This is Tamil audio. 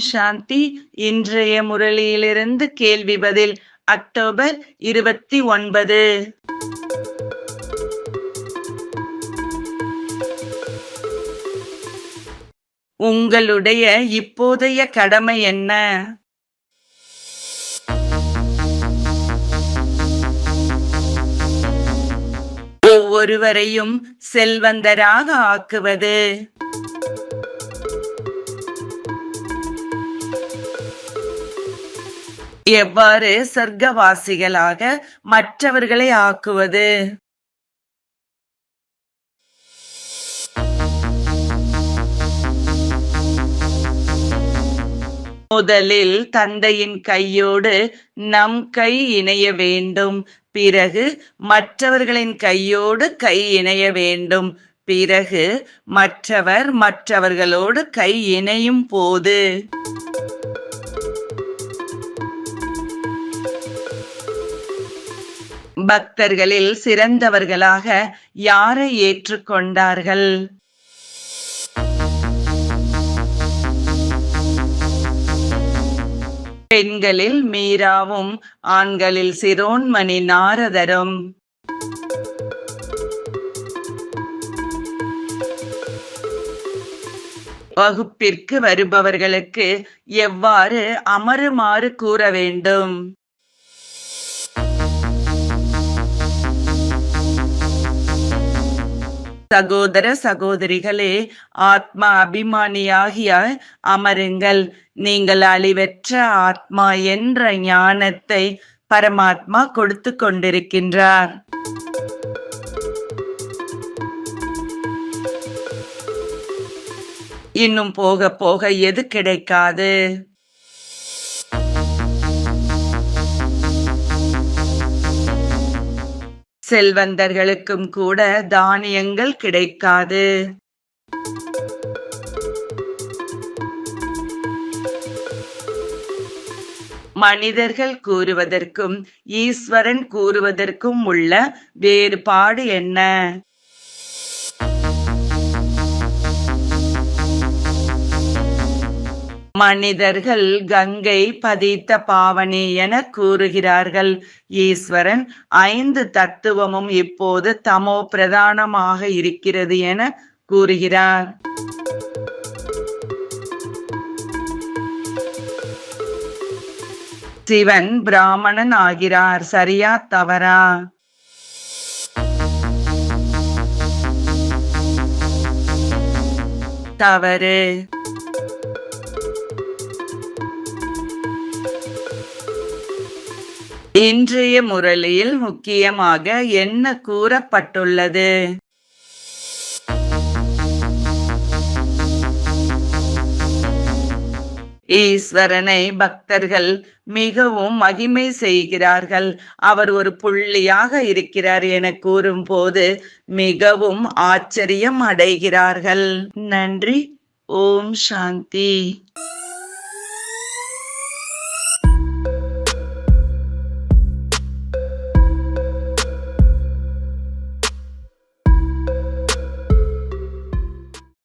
சாந்தி இன்றைய முரளியிலிருந்து கேள்வி பதில் அக்டோபர் இருபத்தி ஒன்பது. உங்களுடைய இப்போதைய கடமை என்ன? ஒவ்வொருவரையும் செல்வந்தராக ஆக்குவது. எவ்வாறு சொர்க்கவாசிகளாக மற்றவர்களை ஆக்குவது? முதலில் தந்தையின் கையோடு நம் கை இணைய வேண்டும். பிறகு மற்றவர்களின் கையோடு கை இணைய வேண்டும். பிறகு மற்றவர் மற்றவர்களோடு கை இணையும் போது. பக்தர்களில் சிறந்தவர்களாக யாரை ஏற்றுக்கொண்டார்கள்? பெண்களில் மீராவும் ஆண்களில் சிரோன்மணி நாரதரும். வகுப்பிற்கு வருபவர்களுக்கு எவ்வாறு அமருமாறு கூற வேண்டும்? சகோதர சகோதரிகளே ஆத்மா அபிமானியாகிய அமருங்கள். நீங்கள் அழிவற்ற ஆத்மா என்ற ஞானத்தை பரமாத்மா கொடுத்து கொண்டிருக்கின்றார். இன்னும் போக போக எது கிடைக்காது? செல்வந்தர்களுக்கும் கூட தானியங்கள் கிடைக்காது. மனிதர்கள் கூறுவதற்கும் ஈஸ்வரன் கூறுவதற்கும் உள்ள வேறுபாடு என்ன? மனிதர்கள் கங்கை பதித்த பாவனி என கூறுகிறார்கள். ஈஸ்வரன் ஐந்து தத்துவமும் இப்போது தமோ பிரதானமாக இருக்கிறது என கூறுகிறார். சிவன் பிராமணன் ஆகிறார். சரியா தவறா? தவறு. இன்றைய முரளியில் முக்கியமாக என்ன கூறப்பட்டுள்ளது? ஈஸ்வரனை பக்தர்கள் மிகவும் மகிமை செய்கிறார்கள். அவர் ஒரு புள்ளியாக இருக்கிறார் என கூறும்போது மிகவும் ஆச்சரியம் அடைகிறார்கள். நன்றி. ஓம் சாந்தி.